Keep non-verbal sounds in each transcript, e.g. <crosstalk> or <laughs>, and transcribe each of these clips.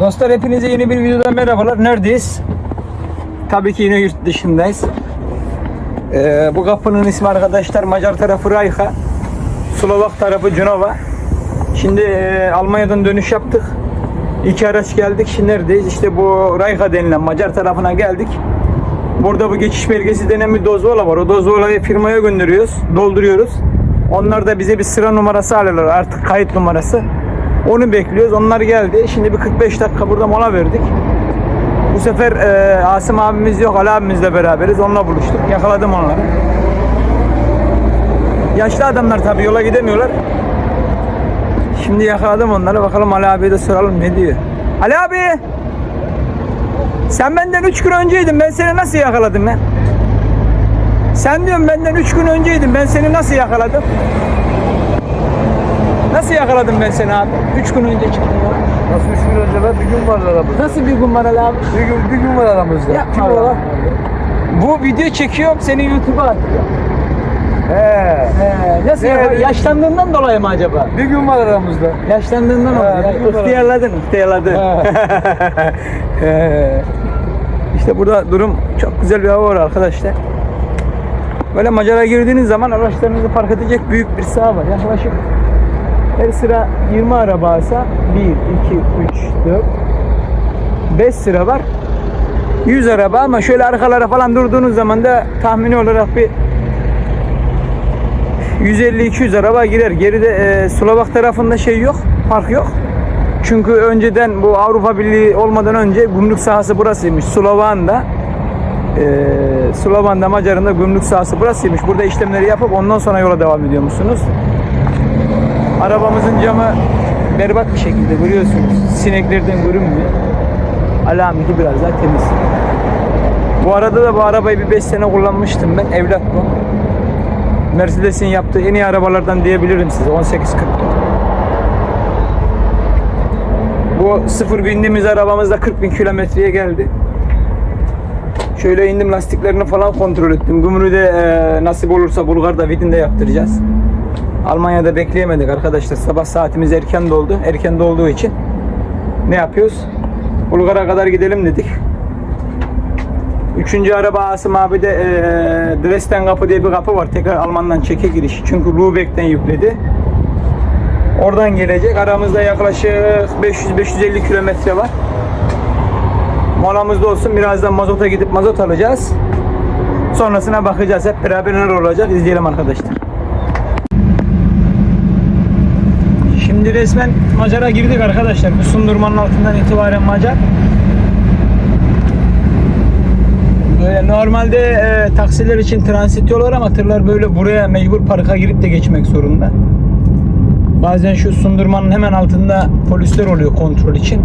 Dostlar hepinize yeni bir videodan merhabalar. Neredeyiz? Tabii ki yine yurt dışındayız. Ee, bu kapının ismi arkadaşlar Macar tarafı Rayka. Slovak tarafı Cunova. Şimdi e, Almanya'dan dönüş yaptık. İki araç geldik. Şimdi neredeyiz? İşte bu Rayka denilen Macar tarafına geldik. Burada bu geçiş belgesi denen bir dozvola var. O dozvolayı firmaya gönderiyoruz. Dolduruyoruz. Onlar da bize bir sıra numarası alıyorlar. Artık kayıt numarası. Onu bekliyoruz. Onlar geldi. Şimdi bir 45 dakika burada mola verdik. Bu sefer e, Asım abimiz yok. Ali abimizle beraberiz. Onunla buluştuk. Yakaladım onları. Yaşlı adamlar tabii yola gidemiyorlar. Şimdi yakaladım onları. Bakalım Ali abiye de soralım ne diyor. Ali abi! Sen benden 3 gün önceydin. Ben seni nasıl yakaladım ya? Sen diyorum benden 3 gün önceydin. Ben seni nasıl yakaladım? Nasıl yakaladım ben seni abi? 3 gün önce çıktım ya. Nasıl üç gün önce ben bir gün var aramızda. Nasıl bir gün var Ali abi? Bir gün, bir gün var aramızda. Yapma Kim lan? Bu video çekiyorum seni YouTube'a atıyor. He. Ee, nasıl ya? Yaşlandığından dolayı mı acaba? Bir gün var aramızda. Yaşlandığından var. İhtiyarladın, ihtiyarladın. <laughs> İşte burada durum çok güzel bir hava var arkadaşlar. Böyle Macar'a girdiğiniz zaman araçlarınızı park edecek büyük bir saha var. Yaklaşık her sıra 20 araba alsa 1, 2, 3, 4, 5 sıra var. 100 araba ama şöyle arkalara falan durduğunuz zaman da tahmini olarak bir 150-200 araba girer. Geride e, Slovak tarafında şey yok, park yok. Çünkü önceden bu Avrupa Birliği olmadan önce gümrük sahası burasıymış. Slovak'ın da e, Slovan Macar'ın da gümrük sahası burasıymış. Burada işlemleri yapıp ondan sonra yola devam ediyor musunuz? Arabamızın camı berbat bir şekilde görüyorsunuz. Sineklerden görünmüyor. Alaminki biraz daha temiz. Bu arada da bu arabayı bir 5 sene kullanmıştım ben. Evlat bu. Mercedes'in yaptığı en iyi arabalardan diyebilirim size. 1840. Bu sıfır bindiğimiz arabamız da 40 bin kilometreye geldi. Şöyle indim lastiklerini falan kontrol ettim. Gümrüde e, nasip olursa Bulgar'da Vidin'de yaptıracağız. Almanya'da bekleyemedik arkadaşlar. Sabah saatimiz erken doldu. Erken dolduğu için ne yapıyoruz? Bulgar'a kadar gidelim dedik. Üçüncü araba Asım abi de e, Dresden kapı diye bir kapı var. Tekrar Alman'dan çeke giriş. Çünkü Lübeck'ten yükledi. Oradan gelecek. Aramızda yaklaşık 500-550 kilometre var. Molamız da olsun. Birazdan mazota gidip mazot alacağız. Sonrasına bakacağız. Hep beraber neler olacak izleyelim arkadaşlar. Şimdi resmen Macar'a girdik arkadaşlar. Bu sundurmanın altından itibaren Macar. Böyle normalde e, taksiler için transit yol var ama tırlar böyle buraya mecbur parka girip de geçmek zorunda. Bazen şu sundurmanın hemen altında polisler oluyor kontrol için.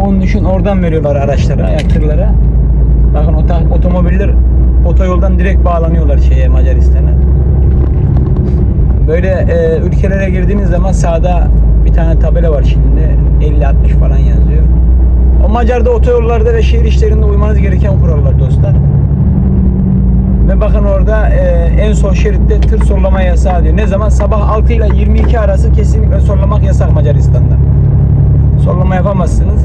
Onun için oradan veriyorlar araçlara, ya tırlara. Bakın otomobiller otoyoldan direkt bağlanıyorlar şeye Macaristan'a. Böyle e, ülkelere girdiğiniz zaman sağda bir tane tabela var şimdi 50-60 falan yazıyor. O Macar'da otoyollarda ve şehir işlerinde uymanız gereken kurallar dostlar. Ve bakın orada e, en son şeritte tır sollama yasağı diyor. Ne zaman? Sabah 6 ile 22 arası kesinlikle sollamak yasak Macaristan'da. Sollama yapamazsınız.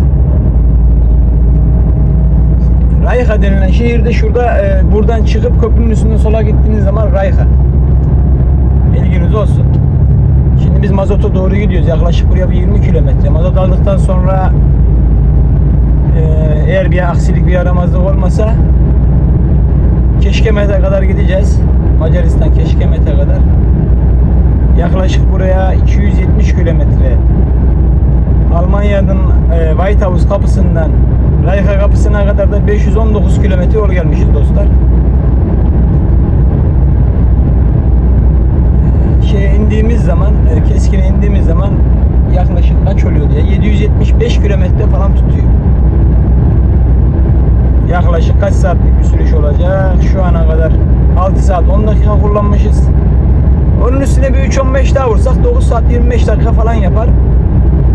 Rayka denilen şehirde şurada e, buradan çıkıp köprünün üstünden sola gittiğiniz zaman Rayka. Bilginiz olsun. Şimdi biz mazota doğru gidiyoruz. Yaklaşık buraya bir 20 kilometre. Mazot aldıktan sonra e, eğer bir aksilik bir yaramazlık olmasa Keşkemet'e kadar gideceğiz. Macaristan Keşkemet'e kadar. Yaklaşık buraya 270 kilometre. Almanya'nın e, White House kapısından Rayka kapısına kadar da 519 kilometre yol gelmişiz dostlar. Şeye indiğimiz zaman, keskine indiğimiz zaman yaklaşık kaç oluyor diye 775 kilometre falan tutuyor. Yaklaşık kaç saatlik bir sürüş olacak? Şu ana kadar 6 saat 10 dakika kullanmışız. Onun üstüne bir 3-15 daha vursak 9 saat 25 dakika falan yapar.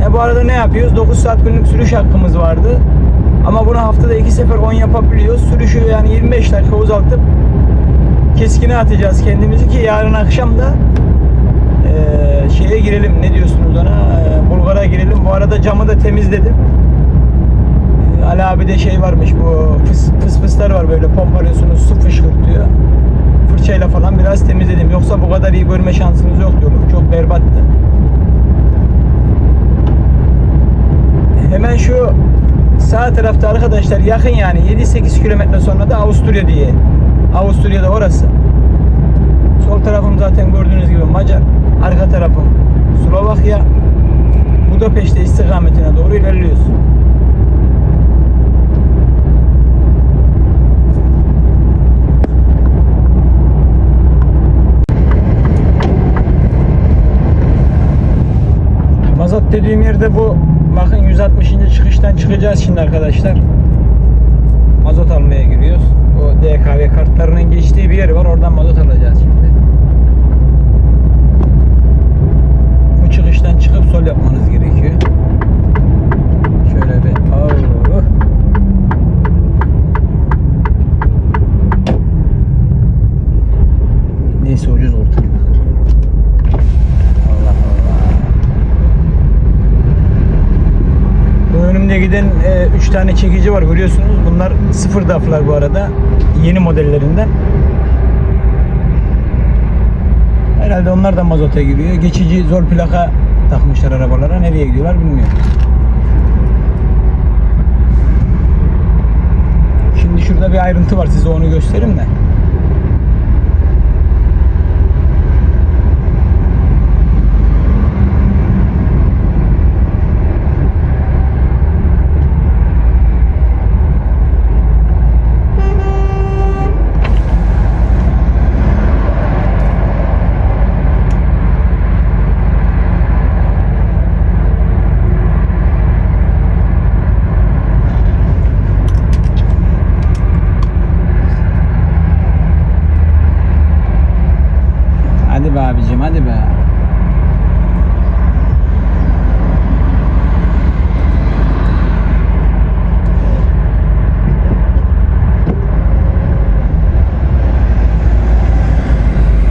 E bu arada ne yapıyoruz? 9 saat günlük sürüş hakkımız vardı. Ama bunu haftada 2 sefer 10 yapabiliyoruz. Sürüşü yani 25 dakika uzaltıp keskine atacağız kendimizi ki yarın akşam da eee, şeye girelim ne diyor arada camı da temizledim. Ee, Ali abi de şey varmış bu fıs, fıs fıslar var böyle pompalıyorsunuz su fışkırtıyor. Fırçayla falan biraz temizledim. Yoksa bu kadar iyi görme şansımız yoktu yolu. Çok berbattı. Hemen şu sağ tarafta arkadaşlar yakın yani 7-8 kilometre sonra da Avusturya diye. Avusturya'da orası. Sol tarafım zaten gördüğünüz gibi Macar. Arka tarafım Slovakya. Budapeşte istikametine doğru ilerliyoruz. Mazot dediğim yerde bu bakın 160. çıkıştan çıkacağız şimdi arkadaşlar. Mazot almaya giriyoruz. O DKV kartlarının geçtiği bir yer var. Oradan mazot alacağız şimdi. Çıkıştan çıkıp sol yapmanız gerekiyor. Şöyle bir Allah. Neyse ucuz ortam. Allah Allah. Bu önümde giden 3 tane çekici var görüyorsunuz. Bunlar sıfır daflar bu arada. Yeni modellerinden. Herhalde onlar da mazota giriyor. Geçici zor plaka takmışlar arabalara. Nereye gidiyorlar bilmiyorum. Şimdi şurada bir ayrıntı var. Size onu göstereyim de. Hadi be abicim hadi be.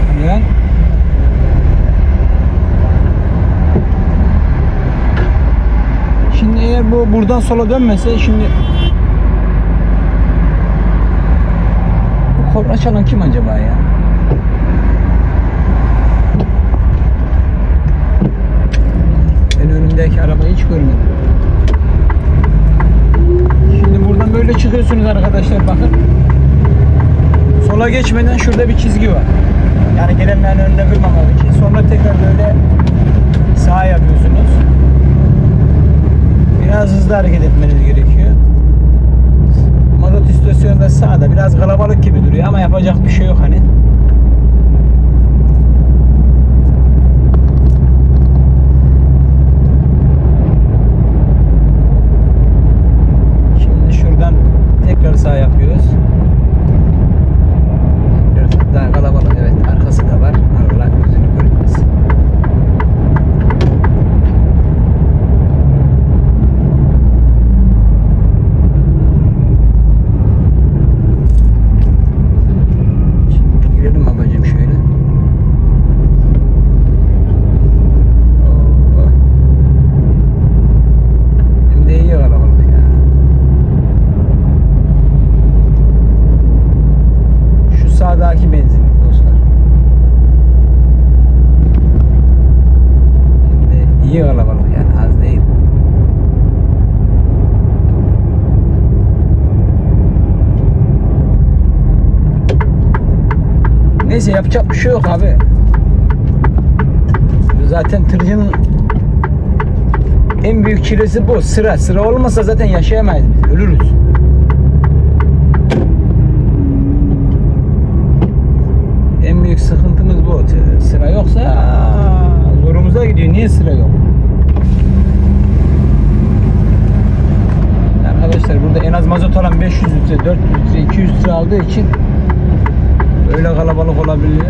Hadi lan. Şimdi eğer bu buradan sola dönmese şimdi bu korna çalan kim acaba ya? Ben önümdeki arabayı hiç görmedim. Şimdi buradan böyle çıkıyorsunuz arkadaşlar bakın. Sola geçmeden şurada bir çizgi var. Yani gelenlerin önüne kırmamak için. Sonra tekrar böyle sağa yapıyorsunuz. Biraz hızlı hareket etmeniz gerekiyor. Mazot istasyonu da sağda. Biraz kalabalık gibi duruyor ama yapacak bir şey yok hani. Şimdi şuradan tekrar sağ yapıyoruz. Biraz daha kalabalık evet arkası da var. Allah gözünü görmesin. Şimdi girelim babacığım şöyle. Oo. Hem de iyi kalabalık ya. Şu sağdaki benzinlik dostlar. Hem de iyi kalabalık yani az değil. Neyse yapacak bir şey yok abi. Zaten tırcının en büyük çilesi bu. Sıra. Sıra olmasa zaten yaşayamayız. Ölürüz. En büyük sıkıntımız bu. Sıra yoksa zorumuza gidiyor. Niye sıra yok? Arkadaşlar burada en az mazot alan 500 litre, 400 litre, 200 litre aldığı için öyle kalabalık olabiliyor.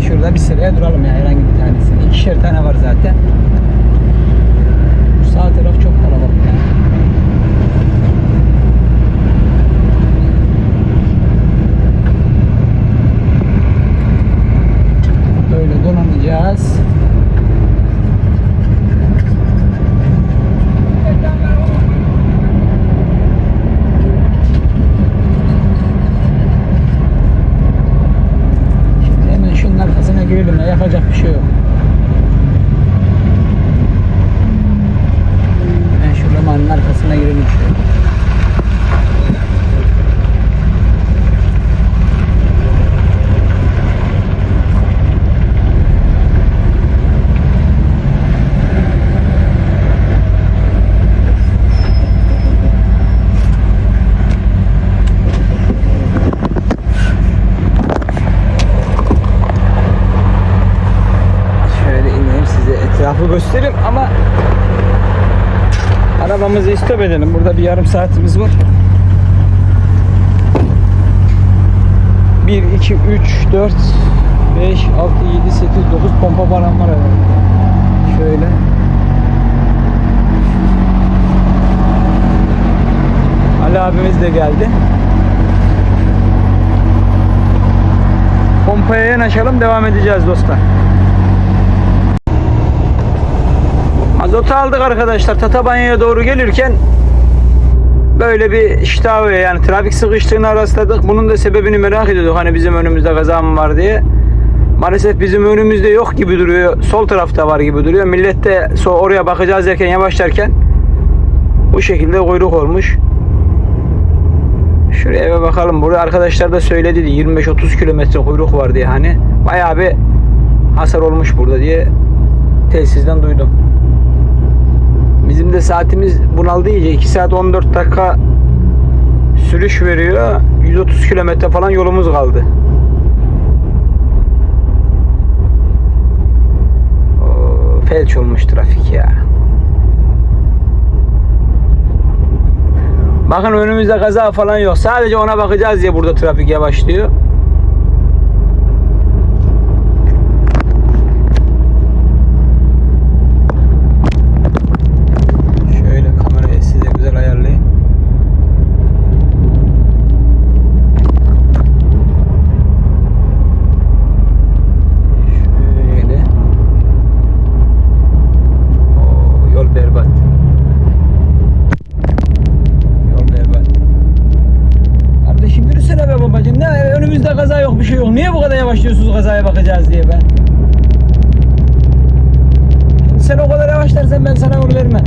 Şurada bir sıraya duralım ya herhangi bir tanesini. İkişer tane var zaten. Bu sağ taraf çok kalabalık yani. Böyle dolanacağız. Yapacak bir şey yok. Ben şu Leman'ın arkasına girelim şöyle. Şöyle ineyim size etrafı göstereyim ama arabamızı istop edelim. Burada bir saatimiz var. 1, 2, 3, 4, 5, 6, 7, 8, 9 pompa falan var herhalde. Şöyle. Ali abimiz de geldi. Pompaya yanaşalım devam edeceğiz dostlar. Mazotu aldık arkadaşlar. Tatabanya'ya doğru gelirken böyle bir iştah yani trafik sıkıştığına rastladık. Bunun da sebebini merak ediyorduk. Hani bizim önümüzde kaza mı var diye. Maalesef bizim önümüzde yok gibi duruyor. Sol tarafta var gibi duruyor. Millet de oraya bakacağız derken yavaşlarken bu şekilde kuyruk olmuş. Şuraya eve bakalım. Buraya arkadaşlar da söyledi 25-30 kilometre kuyruk var diye hani. Bayağı bir hasar olmuş burada diye telsizden duydum. Bizim de saatimiz bunaldı iyice. 2 saat 14 dakika sürüş veriyor. 130 kilometre falan yolumuz kaldı. Felç olmuş trafik ya. Bakın önümüzde kaza falan yok. Sadece ona bakacağız diye burada trafik yavaşlıyor. Şöyle kamerayı size güzel ayarlayayım. Şöyle. Oo, yol berbat. Yol berbat. Kardeşim yürüsene be babacığım. Ne önümüzde kaza yok bir şey yok. Niye bu kadar yavaşlıyorsunuz kazaya bakacağız diye ben. Şimdi sen o kadar yavaşlarsan ben sana yol vermem.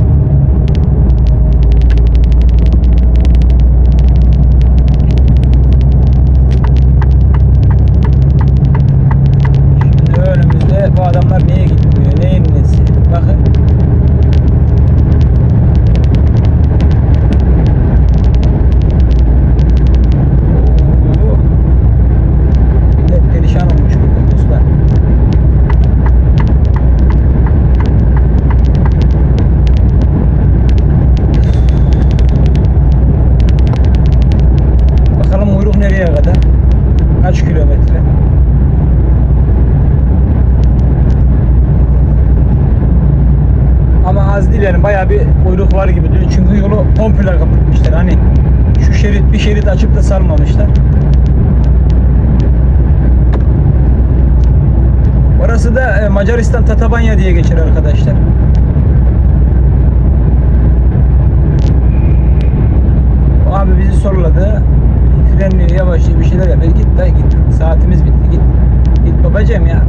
Şimdi önümüzde bu adamlar niye gitmiyor? Neyin nesi? Bakın. Oo. Millet perişan olmuş burada dostlar. Bakalım kuyruk nereye kadar? Kaç kilometre? Ama az değil yani bayağı bir kuyruk var gibi duruyor. Çünkü yolu komple kapatmışlar. Hani şu şerit bir şerit açıp da sarmamışlar. Orası da e, Macaristan Tatabanya diye geçer arkadaşlar. O abi bizi soruladı. Frenliyor yavaşlıyor bir şeyler yapıyor. Git dayı git. Saatimiz bitti git. Git babacığım ya.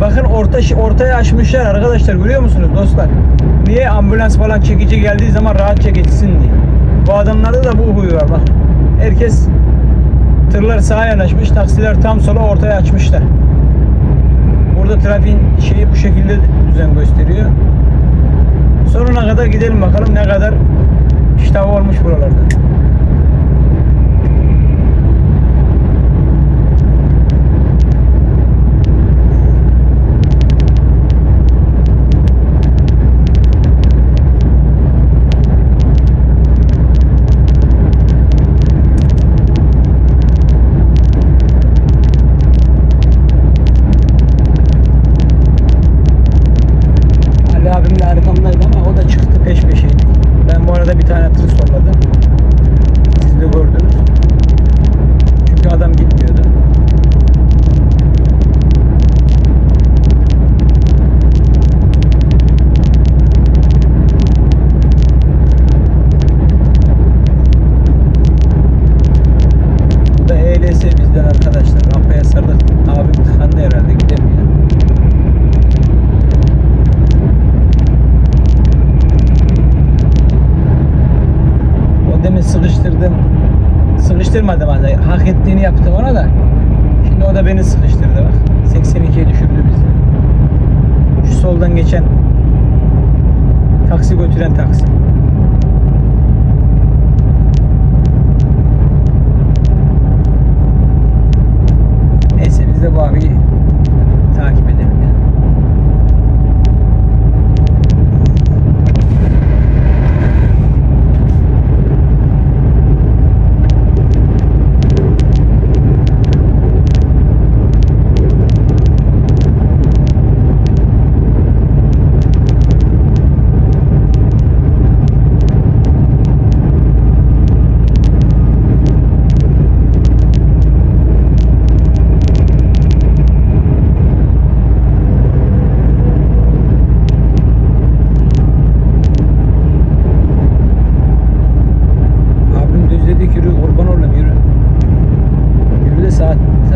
Bakın orta ortaya açmışlar arkadaşlar görüyor musunuz dostlar? Niye ambulans falan çekici geldiği zaman rahatça geçsin diye. Bu adamlarda da bu huyu var bak. Herkes tırlar sağa yanaşmış, taksiler tam sola ortaya açmışlar. Burada trafiğin şeyi bu şekilde düzen gösteriyor. Sonuna kadar gidelim bakalım ne kadar iştah olmuş buralarda.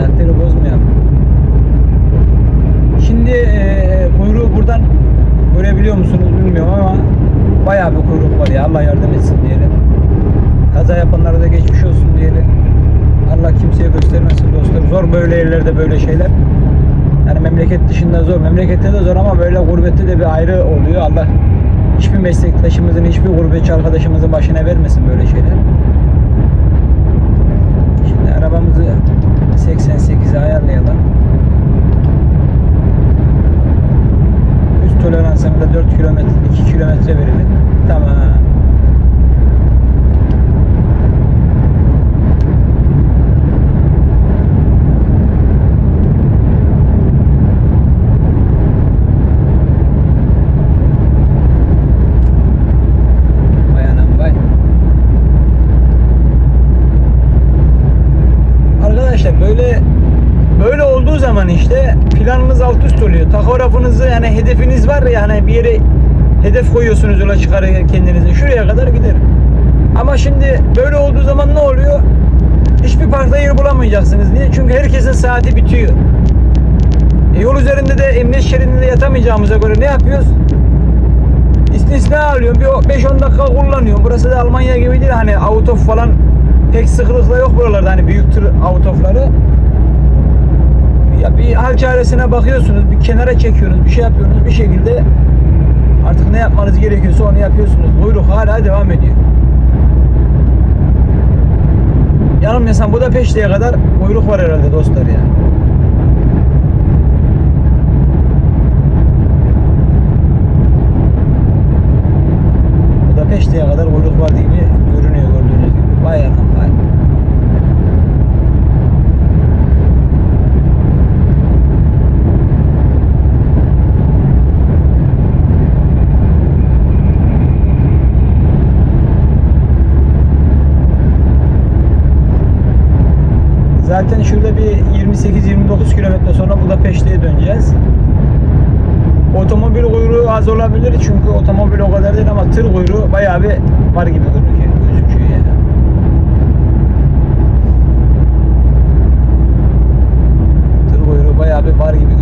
Saat, saatleri bozmayalım. Şimdi eee kuyruğu buradan görebiliyor musunuz bilmiyorum ama bayağı bir kuyruk var ya Allah yardım etsin diyelim. Kaza yapanlara da geçmiş olsun diyelim. Allah kimseye göstermesin dostlar. Zor böyle yerlerde böyle şeyler. Yani memleket dışında zor. Memlekette de zor ama böyle gurbette de bir ayrı oluyor. Allah hiçbir meslektaşımızın, hiçbir gurbetçi arkadaşımızın başına vermesin böyle şeyler. Şimdi arabamızı 88'e ayarlayalım. Üst toleransını da 4 kilometre, 2 kilometre verelim. Tamam. Vay anam vay. Arkadaşlar böyle böyle olduğu zaman işte planınız alt üst oluyor. Takografınızı yani var ya hani bir yere hedef koyuyorsunuz yola çıkarırken kendinize. Şuraya kadar giderim. Ama şimdi böyle olduğu zaman ne oluyor? Hiçbir parkta yer bulamayacaksınız. Niye? Çünkü herkesin saati bitiyor. E, yol üzerinde de emniyet şeridinde yatamayacağımıza göre ne yapıyoruz? İstisna alıyorum. Bir 5-10 dakika kullanıyorum. Burası da Almanya gibi değil. Hani autof falan pek sıklıkla yok buralarda. Hani büyük tır autofları. Ya bir hal çaresine bakıyorsunuz. Bir kenara çekiyorsunuz. Bir şey yapıyorsunuz. Bir şekilde artık ne yapmanız gerekiyorsa onu yapıyorsunuz. Buyruk hala devam ediyor. Yanılmıyorsam Budapeşte'ye kadar buyruk var herhalde dostlar ya. Budapeşte'ye kadar kuyruk var gibi Zaten şurada bir 28-29 kilometre sonra Budapeşte'ye döneceğiz. Otomobil kuyruğu az olabilir çünkü otomobil o kadar değil ama tır kuyruğu bayağı bir var gibi gözüküyor, gözüküyor. Tır kuyruğu bayağı bir var gibi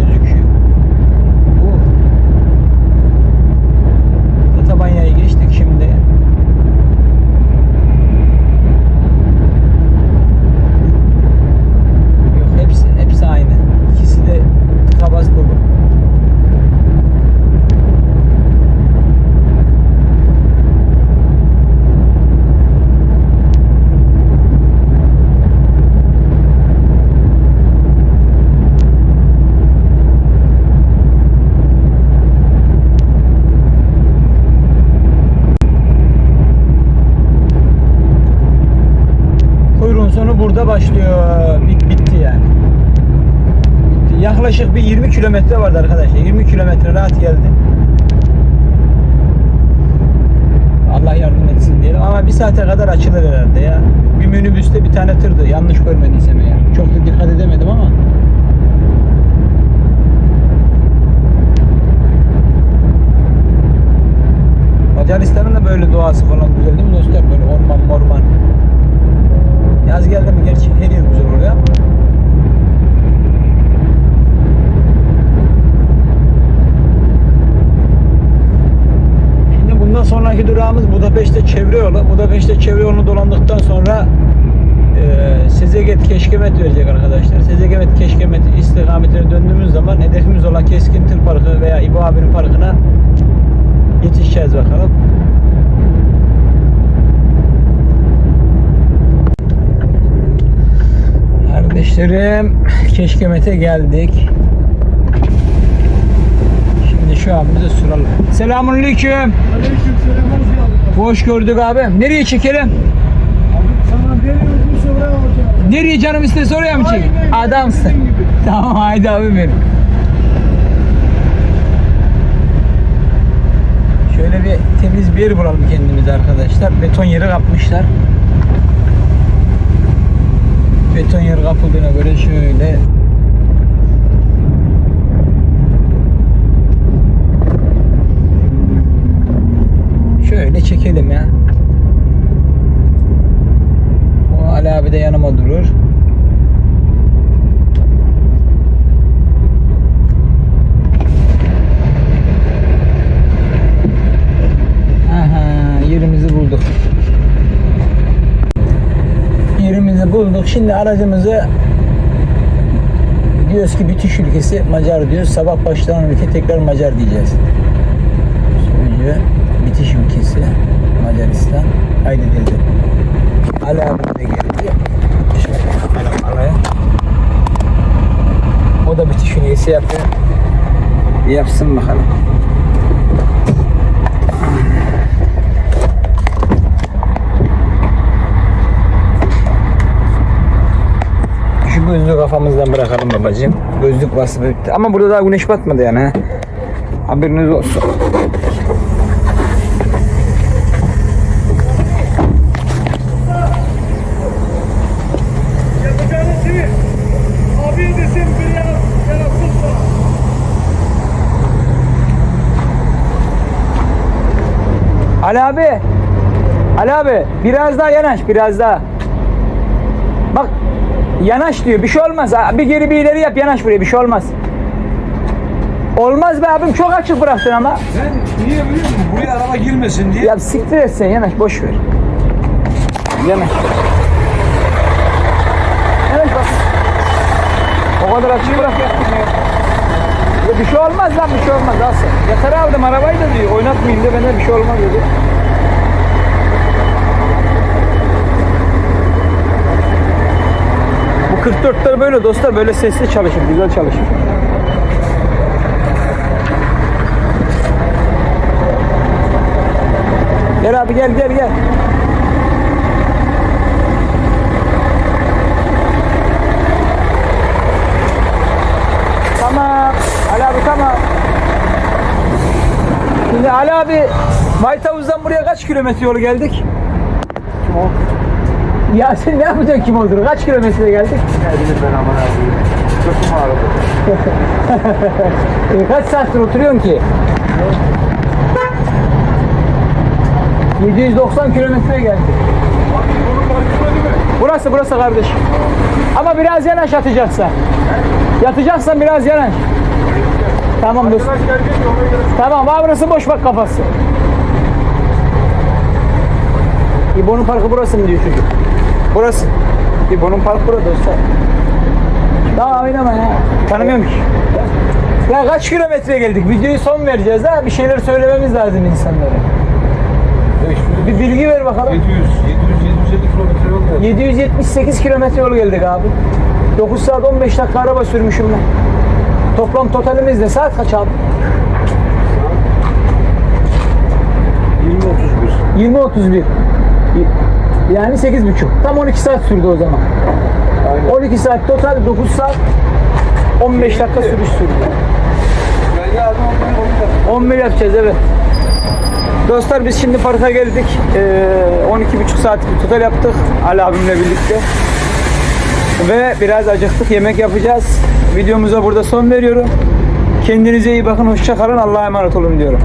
burada başlıyor. Bit, bitti yani. Bitti. Yaklaşık bir 20 kilometre vardı arkadaşlar. 20 kilometre rahat geldi. Allah yardım etsin diyelim. Ama bir saate kadar açılır herhalde ya. Bir minibüste bir tane tırdı. Yanlış görmediysem eğer. Çok da dikkat edemedim ama. Macaristan'ın da böyle doğası falan güzel değil mi dostlar? Böyle orman morman. Yaz geldi mi gerçi her yer güzel ama. Şimdi bundan sonraki durağımız Budapeşte çevre yolu. Budapeşte çevre yolunu dolandıktan sonra e, Sezeget Keşkemet verecek arkadaşlar. Sezeget Keşkemet istikametine döndüğümüz zaman hedefimiz olan Keskin Tır Parkı veya İbo abinin parkına yetişeceğiz bakalım. Kardeşlerim Keşkemet'e geldik. Şimdi şu an bize soralım. Selamünaleyküm. Aleyküm selam hoş gördük abi. Nereye çekelim? Sana alacağım. Nereye canım isterse oraya mı çekeyim? Aynen, Adamsın. <laughs> Tamam haydi abi benim. Şöyle bir temiz bir yer bulalım kendimize arkadaşlar. Beton yeri kapmışlar. Yeri kapıldığına göre şöyle Şöyle çekelim ya. O Ali abi de yanıma durur. Aha, yerimizi bulduk. Yerimizi bulduk. Şimdi aracımızı diyoruz ki bitiş ülkesi Macar diyoruz. Sabah başlanan ülke tekrar Macar diyeceğiz. Sözcü bitiş ülkesi Macaristan. Haydi dedi. Ali abi de geldi. Şöyle bakalım. O da bitiş ülkesi yapıyor. Yapsın bakalım. Şu gözlüğü kafamızdan bırakalım babacığım. Gözlük basıp bitti. Ama burada daha güneş batmadı yani. ha. Haberiniz olsun. Ali abi. Ali abi biraz daha yanaş biraz daha. Bak yanaş diyor bir şey olmaz. Bir geri bir ileri yap yanaş buraya bir şey olmaz. Olmaz be abim çok açık bıraktın ama. Ben niye biliyor musun? Buraya araba girmesin diye. Ya siktir et sen yanaş boş ver. Yanaş. Yanaş bak. O kadar açık bırak ya. Bir şey olmaz lan bir şey olmaz sen. Yeter aldım arabayı da diyor oynatmayayım de bana bir şey olmaz dedi. 44'ler böyle dostlar böyle sesli çalışır güzel çalışır. Gel abi gel gel gel. Tamam. Ali abi tamam. Şimdi Ali abi Maytavuz'dan buraya kaç kilometre yolu geldik? Ya sen ne yapacaksın kim olduğunu? Kaç kilometre geldik? Ne bileyim ben aman abi. Kötü ağrıdı. <laughs> E, kaç saattir oturuyorsun ki? 790 kilometreye geldik. Burası burası kardeş. Ama biraz yanaş yatacaksan. Yatacaksan biraz yanaş. Tamam dostum. Tamam abi burası boş bak kafası. İbo'nun parkı burası mı diyor çocuk. Burası. İbo'nun parkı burada dostlar. Daha oynama ya. Tanımıyorum ki. Ya kaç kilometre geldik? Videoyu son vereceğiz ha. Bir şeyler söylememiz lazım insanlara. 500, Bir bilgi ver bakalım. 700, 700, 750 kilometre yol geldi. 778 kilometre yol geldik abi. 9 saat 15 dakika araba sürmüşüm ben. Toplam totalimiz ne? Saat kaç abi? 20, 31. 20.31. Yani 8.30. Tam 12 saat sürdü o zaman. Aynen. 12 saat total 9 saat 15 dakika sürüş sürdü. Ben yardım olmayı 11 yapacağız evet. Dostlar biz şimdi parka geldik. Ee, 12,5 saat bir total yaptık Ali abimle birlikte. Ve biraz acıktık yemek yapacağız. Videomuza burada son veriyorum. Kendinize iyi bakın hoşça kalın Allah'a emanet olun diyorum.